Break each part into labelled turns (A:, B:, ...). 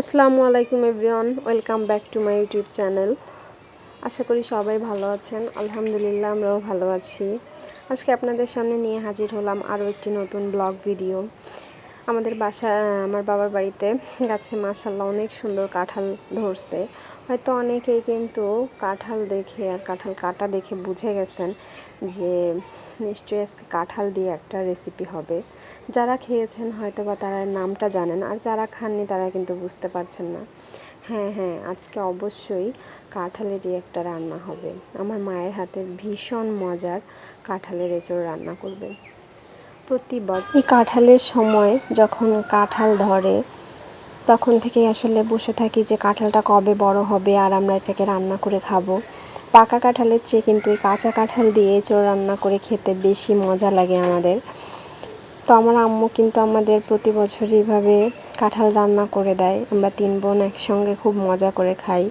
A: আসসালামু আলাইকুম everyone, welcome back to my YouTube channel. আশা করি সবাই ভালো আছেন। আলহামদুলিল্লাহ, আমরাও ভালো আছি। আজকে আপনাদের সামনে নিয়ে হাজির হলাম আরও একটি নতুন ব্লগ ভিডিও। আমাদের বাসা আমার বাবার বাড়িতে গাছে মাসাল্লাহ অনেক সুন্দর কাঁঠাল ধরছে। হয়তো অনেকেই কিন্তু কাঁঠাল দেখে আর কাঁঠাল কাটা দেখে বুঝে গেছেন যে নিশ্চয়ই আজকে কাঁঠাল দিয়ে একটা রেসিপি হবে। যারা খেয়েছেন হয়তো বা তারা নামটা জানেন, আর যারা খাননি তারা কিন্তু বুঝতে পারছেন না। হ্যাঁ হ্যাঁ আজকে অবশ্যই কাঁঠালেরই একটা রান্না হবে। আমার মায়ের হাতের ভীষণ মজার কাঁঠালের এঁচড় রান্না করবে। প্রতি বছর। এই কাঁঠালের সময় যখন কাঁঠাল ধরে, তখন থেকেই আসলে বসে থাকি যে কাঁঠালটা কবে বড় হবে আর আমরা এটাকে রান্না করে খাব। পাকা কাঁঠালের চেয়ে কিন্তু এই কাঁচা কাঁঠাল দিয়ে চোর রান্না করে খেতে বেশি মজা লাগে আমাদের। তো আমার আম্মু কিন্তু আমাদের প্রতি বছর এইভাবে কাঁঠাল রান্না করে দেয়। আমরা তিন বোন একসঙ্গে খুব মজা করে খাই।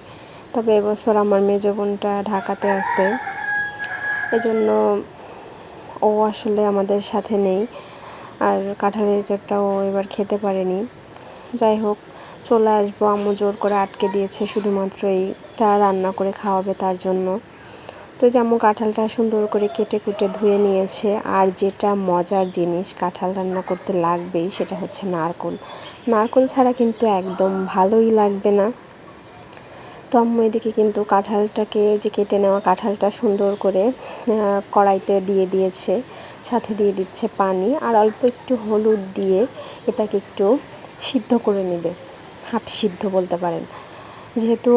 A: তবে এবছর আমার মেজ বোনটা ঢাকাতে আছে। এজন্য ও আসলে আমাদের সাথে নেই। আর কাঁঠালের চটটাও এবার খেতে পারেনি। যাই হোক, চলে আসব। আম্মু জোর করে আটকে দিয়েছে, শুধুমাত্র এইটা রান্না করে খাওয়াবে তার জন্য। তো যে কাঁঠালটা সুন্দর করে কেটে কুটে ধুয়ে নিয়েছে, আর যেটা মজার জিনিস কাঁঠাল রান্না করতে লাগবেই, সেটা হচ্ছে নারকোল। নারকোল ছাড়া কিন্তু একদম ভালোই লাগবে না। তো আম্মু এদিকে কিন্তু কাঁঠালটাকে যে কেটে নেওয়া কাঁঠালটা সুন্দর করে কড়াইতে দিয়ে দিয়েছে, সাথে দিয়ে দিচ্ছে পানি আর অল্প একটু হলুদ দিয়ে এটাকে একটু সিদ্ধ করে নেবে, হাফ সিদ্ধ বলতে পারেন। যেহেতু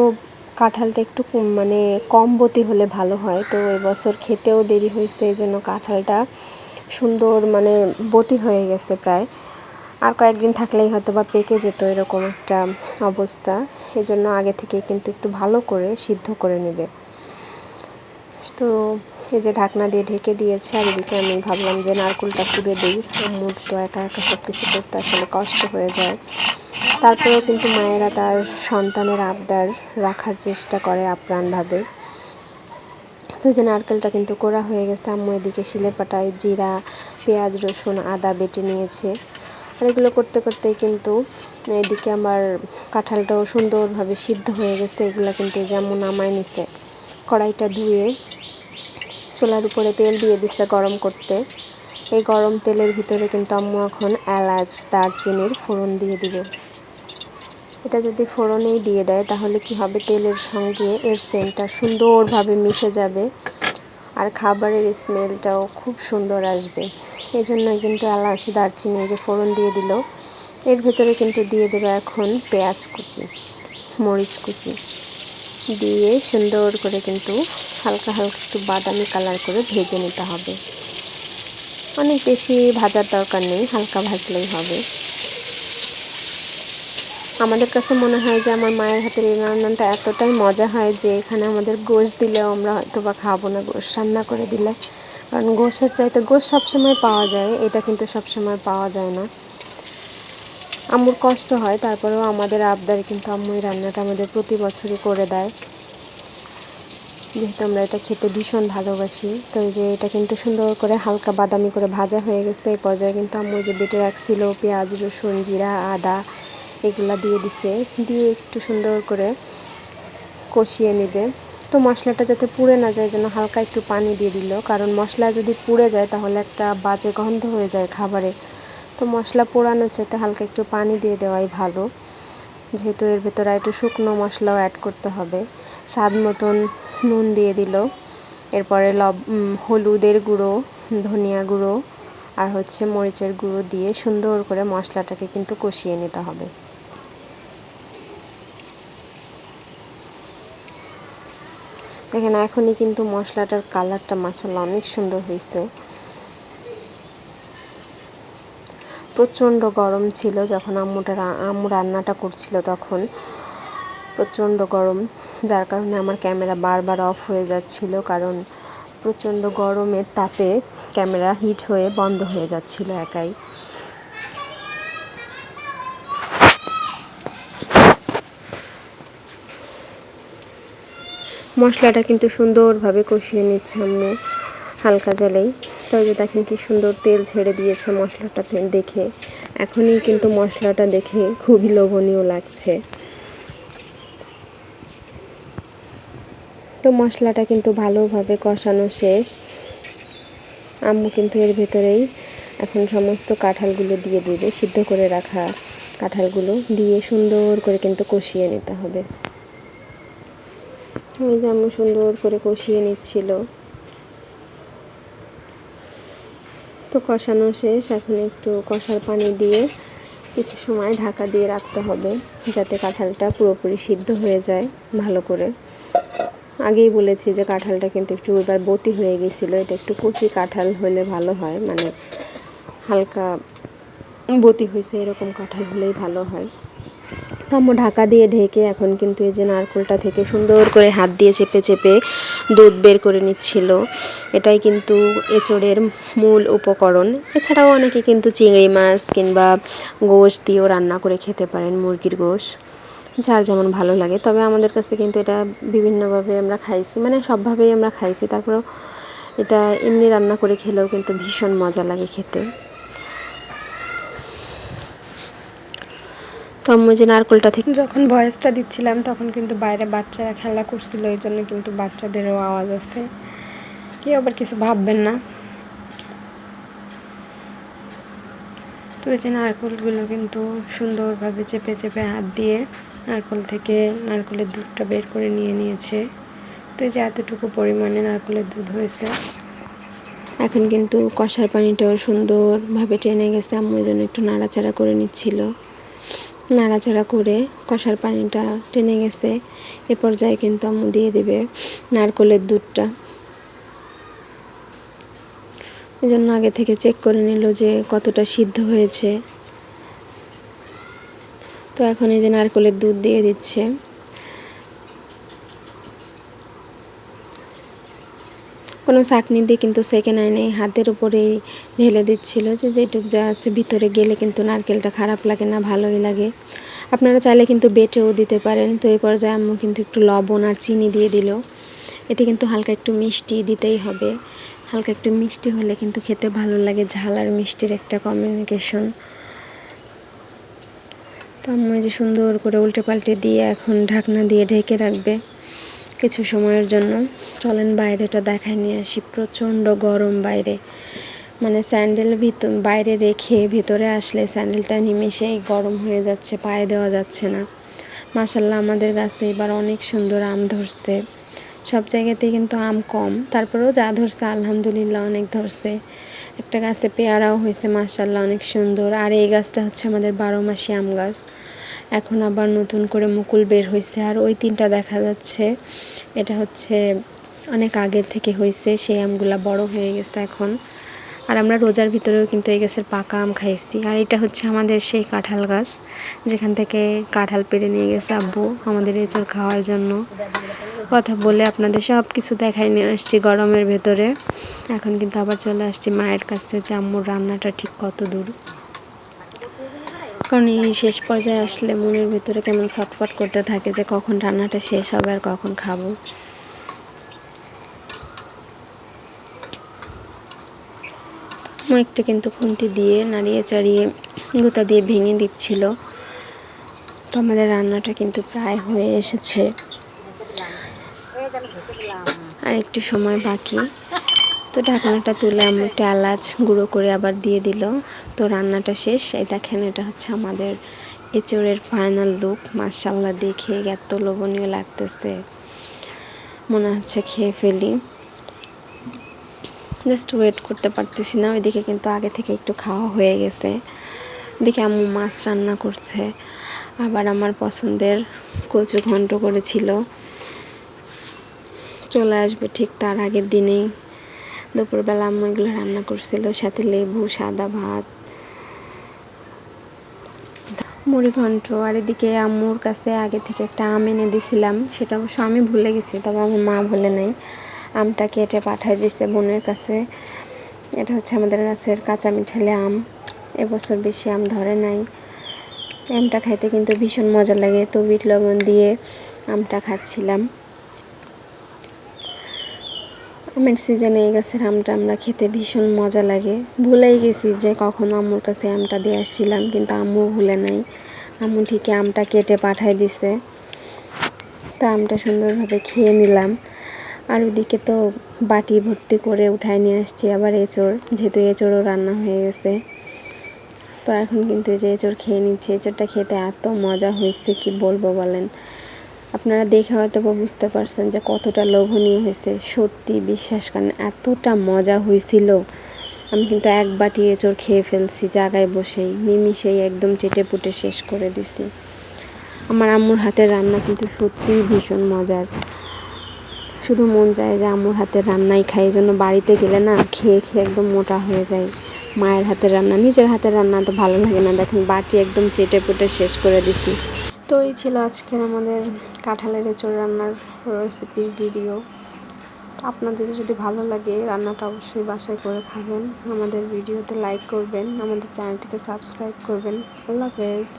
A: কাঁঠালটা একটু মানে কম বতি হলে ভালো হয়, তো এবছর খেতেও দেরি হয়েছে, এই জন্য কাঁঠালটা সুন্দর মানে বতি হয়ে গেছে প্রায়। আর কয়েকদিন থাকলেই হয়তো বা পেকে যেত, এরকম একটা অবস্থা। এই জন্য আগে থেকে কিন্তু একটু ভালো করে সিদ্ধ করে নেবে। তো এই যে ঢাকনা দিয়ে ঢেকে দিয়েছে, আর এদিকে আমি ভাবলাম যে নারকুলটা পুড়ে দিই। মুড তো একা একা সব কিছু করতে আসলে কষ্ট হয়ে যায়। তারপরেও কিন্তু মায়েরা তার সন্তানের আবদার রাখার চেষ্টা করে আপ্রাণভাবে। তো যে নারকেলটা কিন্তু করা হয়ে গেছে, আম্মু এদিকে শিলে পাটায় জিরা, পেঁয়াজ, রসুন, আদা বেটে নিয়েছে। আর এগুলো করতে করতেই কিন্তু এদিকে আমার কাঁঠালটাও সুন্দরভাবে সিদ্ধ হয়ে গেছে। এগুলো কিন্তু যেমন নামায় নিছে, কড়াইটা ধুয়ে চুলার উপরে তেল দিয়ে দিচ্ছে গরম করতে। এই গরম তেলের ভিতরে কিন্তু আম্মু এখন এলাচ, দারচিনির ফোড়ন দিয়ে দিবে। এটা যদি ফোড়নেই দিয়ে দেয়, তাহলে কি হবে? তেলের সঙ্গে এর সেন্টটা সুন্দরভাবে মিশে যাবে আর খাবারের স্মেলটাও খুব সুন্দর আসবে। এই জন্যই কিন্তু এলাচ, দারচিনি যে ফোড়ন দিয়ে দিল। এর ভেতরে কিন্তু দিয়ে দেবে এখন পেঁয়াজ কুচি, মরিচ কুচি। দিয়ে সুন্দর করে কিন্তু হালকা হালকা একটু বাদামি কালার করে ভেজে নিতে হবে। অনেক বেশি ভাজার দরকার নেই, হালকা ভাজলেই হবে। আমাদের কাছে মনে হয় যে আমার মায়ের হাতের এই রান্নাটা এতটাই মজা হয় যে এখানে আমাদের গোশ দিলেও আমরা হয়তো বা খাব না, গোশ রান্না করে দিলে। কারণ গোশের চাইতে গোশ সবসময় পাওয়া যায়, এটা কিন্তু সবসময় পাওয়া যায় না। আম্মুর কষ্ট হয়, তারপরেও আমাদের আবদার কিন্তু আম্মু রান্নাটা আমাদের প্রতি বছরই করে দেয়। যেহেতু আমরা এটা খেতে ভীষণ ভালোবাসি, তো এই যে এটা কিন্তু সুন্দর করে হালকা বাদামি করে ভাজা হয়ে গেছে, এই পর্যায়ে কিন্তু আম্মু যে বেটে রাখছিল পেঁয়াজ, রসুন, জিরা, আদা, এগুলা দিয়ে দিছে, দিয়ে একটু সুন্দর করে কষিয়ে নেবে। তো মশলাটা যাতে পুড়ে না যায়, যেন হালকা একটু পানি দিয়ে দিল। কারণ মশলা যদি পুড়ে যায়, তাহলে একটা বাজে গন্ধ হয়ে যায় খাবারে। তো মশলা পোড়ানোর চাইতে হালকা একটু পানি দিয়ে দেওয়াই ভালো। যেহেতু এর ভেতরে একটু শুকনো মশলাও অ্যাড করতে হবে। স্বাদ মতন নুন দিয়ে দিল। এরপরে লব হলুদের গুঁড়ো, ধনিয়া গুঁড়ো আর হচ্ছে মরিচের গুঁড়ো দিয়ে সুন্দর করে মশলাটাকে কিন্তু কষিয়ে নিতে হবে। দেখেন, এখনই কিন্তু মশলাটার কালারটা মাসাল্লাহ অনেক সুন্দর হয়েছে। প্রচণ্ড গরম ছিল যখন আম্মুটা আম্মু রান্নাটা করছিল তখন। প্রচণ্ড গরম, যার কারণে আমার ক্যামেরা বারবার অফ হয়ে যাচ্ছিল কারণ প্রচণ্ড গরমের তাপে ক্যামেরা হিট হয়ে বন্ধ হয়ে যাচ্ছিল একাই। মশলাটা কিন্তু সুন্দরভাবে কষিয়ে নিচ্ছে আম্মু, হালকা জলেই। তাই যে দেখেন কি সুন্দর তেল ছেড়ে দিয়েছে মশলাটা দেখে। এখনই কিন্তু মশলাটা দেখে খুবই লোভনীয় লাগছে। তো মশলাটা কিন্তু ভালোভাবে কষানো শেষ। আম্মু কিন্তু এর ভেতরেই এখন সমস্ত কাঁঠালগুলো দিয়ে দেবে, সিদ্ধ করে রাখা কাঁঠালগুলো দিয়ে সুন্দর করে কিন্তু কষিয়ে নিতে হবে। ওই যে আম্মু সুন্দর করে কষিয়ে নিচ্ছিল। তো কষানো শেষ, এখন একটু কষার পানি দিয়ে কিছু সময় ঢাকা দিয়ে রাখতে হবে, যাতে কাঁঠালটা পুরোপুরি সিদ্ধ হয়ে যায় ভালো করে। আগেই বলেছি যে কাঁঠালটা কিন্তু একটু এবার বতি হয়ে গেছিল, এটা একটু কচি কাঁঠাল হলে ভালো হয় মানে হালকা বতি হয়েছে এরকম কাঁঠাল হলেই ভালো হয়। আম্মু ঢাকা দিয়ে ঢেকে এখন কিন্তু এই যে নারকোলটা থেকে সুন্দর করে হাত দিয়ে চেপে চেপে দুধ বের করে নিচ্ছিল। এটাই কিন্তু এঁচড়ের মূল উপকরণ। এছাড়াও অনেকে কিন্তু চিংড়ি মাছ কিংবা গোশ দিয়েও রান্না করে খেতে পারেন মুরগির গোশ। যার যেমন ভালো লাগে। তবে আমাদের কাছে কিন্তু এটা বিভিন্নভাবে আমরা খাইছি মানে সবভাবেই আমরা খাইছি। তারপরেও এটা এমনি রান্না করে খেলেও কিন্তু ভীষণ মজা লাগে খেতে। তো আম্মু যে নারকোলটা থেকে যখন ভয়েসটা দিচ্ছিলাম, তখন কিন্তু বাইরে বাচ্চারা খেলা করছিল, এই জন্য কিন্তু বাচ্চাদেরও আওয়াজ আছে কেউ আবার কিছু ভাববেন না। তো এই যে নারকোলগুলো কিন্তু সুন্দরভাবে চেপে চেপে হাত দিয়ে নারকোল থেকে নারকোলের দুধটা বের করে নিয়ে নিয়েছে। তো এই যে এতটুকু পরিমাণে নারকোলের দুধ হয়েছে। এখন কিন্তু কষার পানিটাও সুন্দরভাবে টেনে গেছে। আম্মু জন্য একটু নাড়াচাড়া করে নিচ্ছিল। নাড়াচাড়া করে কষার পানিটা টেনে গেছে। এ পর্যায়ে কিন্তু আম্মু দিয়ে দেবে নারকলের দুধটা। এই জন্য আগে থেকে চেক করে নিল যে কতটা সিদ্ধ হয়েছে। তো এখন এই যে নারকলের দুধ দিয়ে দিচ্ছে। কোনো চাকনি দিয়ে কিন্তু সেকে নেয় নেই হাতের উপরেই ঢেলে দিচ্ছিল যে যেটুক যা আছে ভিতরে গেলে কিন্তু নারকেলটা খারাপ লাগে না, ভালোই লাগে। আপনারা চাইলে কিন্তু বেটেও দিতে পারেন। তো এই পর্যায়ে আম্মু কিন্তু একটু লবণ আর চিনি দিয়ে দিল। এতে কিন্তু হালকা একটু মিষ্টি দিতেই হবে। হালকা একটু মিষ্টি হলে কিন্তু খেতে ভালো লাগে, ঝাল আর মিষ্টির একটা কমিউনিকেশন তো আম্মু যে সুন্দর করে উল্টে পাল্টে দিয়ে এখন ঢাকনা দিয়ে ঢেকে রাখবে। কিছু সময়ের জন্য চলেন বাইরেটা দেখায় নিয়ে আসি, প্রচণ্ড গরম বাইরে। মানে স্যান্ডেল ভিতর, বাইরে রেখে ভিতরে আসলে স্যান্ডেলটা নিমেষেই গরম হয়ে যাচ্ছে, পায়ে দেওয়া যাচ্ছে না। মাসাল্লাহ আমাদের গাছে এবার অনেক সুন্দর আম ধরছে। সব জায়গাতেই কিন্তু আম কম, তারপরেও যা ধরছে, আলহামদুলিল্লাহ অনেক ধরছে। একটা গাছে পেয়ারাও হয়েছে মাসাল্লাহ অনেক সুন্দর। আর এই গাছটা হচ্ছে আমাদের বারো মাসি আম গাছ। এখন আবার নতুন করে মুকুল বের হয়েছে। আর ওই তিনটা দেখা যাচ্ছে। এটা হচ্ছে অনেক আগের থেকে হয়েছে। সেই আমগুলা বড় হয়ে গেছে এখন। আর আমরা রোজার ভিতরেও কিন্তু এই গাছের পাকা আম খাইছি। আর এটা হচ্ছে আমাদের সেই কাঁঠাল গাছ। যেখান থেকে কাঁঠাল পেরে নিয়ে গেছে আব্বু আমাদের এঁচড় খাওয়ার জন্য। কথা বলে আপনাদের সব কিছু দেখাই নিয়ে আসছি গরমের ভেতরে। এখন কিন্তু আবার চলে আসছি মায়ের কাছে যে আম্মুর রান্নাটা ঠিক কত দূর কারণ এই শেষ পর্যায়ে আসলে মনের ভিতরে কেমন ছটফট করতে থাকে যে কখন রান্নাটা শেষ হবে আর কখন খাব। একটু কিন্তু খুন্তি দিয়ে নাড়িয়ে চাড়িয়ে গুঁতা দিয়ে ভেঙে দিচ্ছিল। তো আমাদের রান্নাটা কিন্তু প্রায় হয়ে এসেছে। আর একটু সময় বাকি। তো ঢাকনাটা তুলে আমি একটা এলাচ গুঁড়ো করে আবার দিয়ে দিল। তো রান্নাটা শেষ। এই দেখেন, এটা হচ্ছে আমাদের এচোরের ফাইনাল লুক মার্শাল্লাহ দেখে এত লোভনীয় লাগতেছে। মনে হচ্ছে খেয়ে ফেলি। জাস্ট ওয়েট করতে পারতেছি না, ওইদিকে কিন্তু আগে থেকে একটু খাওয়া হয়ে গেছে। দেখে আম্মু মাছ রান্না করছে। আবার আমার পছন্দের কচু ঘন্ট করেছিল। চলে আসবে ঠিক তার আগের দিনেই। দুপুরবেলা আম্মু এগুলো রান্না করছিল, সাথে লেবু, সাদা ভাত মুড়ি ঘন্ট আর এদিকে আম্মুর কাছে আগে থেকে একটা আম এনে দিয়েছিলাম সেটা অবশ্য আমি ভুলে গেছি, তবে আমার মা ভুলে নেই। আমটা কেটে পাঠাই দিছে বোনের কাছে। এটা হচ্ছে আমাদের গাছের কাঁচা মিঠালে আম। এবছর বেশি আম ধরে নাই। আমটা খাইতে কিন্তু ভীষণ মজা লাগে। তো বিট লবণ দিয়ে আমটা খাচ্ছিলাম। আমের সিজনে এই গাছের আমটা আমরা খেতে ভীষণ মজা লাগে। ভুলেই গেছি যে কখন আম্মুর কাছে আমটা দিয়ে আসছিলাম, কিন্তু আম্মু ভুলে নাই। আম্মু ঠিকই আমটা কেটে পাঠাই দিছে। তা আমটা সুন্দরভাবে খেয়ে নিলাম। আর ওদিকে তো বাটি ভর্তি করে উঠায় নিয়ে আসছি আবার এঁচড়, যেহেতু এঁচড়ও রান্না হয়ে গেছে। তো এখন কিন্তু যে এঁচড় খেয়ে নিচ্ছে, এঁচড়টা খেতে এত মজা হয়েছে, কি বলব বলেন। আপনারা দেখে হয়তো বা বুঝতে পারছেন যে কতটা লোভনীয় হয়েছে। সত্যি বিশ্বাস করেন, এতটা মজা হয়েছিল। আমি কিন্তু এক বাটি এঁচড় খেয়ে ফেলছি জায়গায় বসেই। নিমিষেই একদম চেটে পুটে শেষ করে দিছি। আমার আম্মুর হাতের রান্না কিন্তু সত্যিই ভীষণ মজার। শুধু মন চায় যে আম্মুর হাতের রান্নাই খাই জন্য বাড়িতে গেলে না খেয়ে খেয়ে একদম মোটা হয়ে যায় মায়ের হাতের রান্না, নিজের হাতের রান্না তো ভালো লাগে না। দেখেন বাটি একদম চেটে পুটে শেষ করে দিছি। তো এই ছিল আজকের আমাদের কাঁঠালের এঁচড় রান্নার রেসিপির ভিডিও আপনাদের যদি ভালো লাগে রান্নাটা অবশ্যই বাসায় করে খাবেন। আমাদের ভিডিওতে লাইক করবেন, আমাদের চ্যানেলটিকে সাবস্ক্রাইব করবেন। আল্লাহ হাফেজ।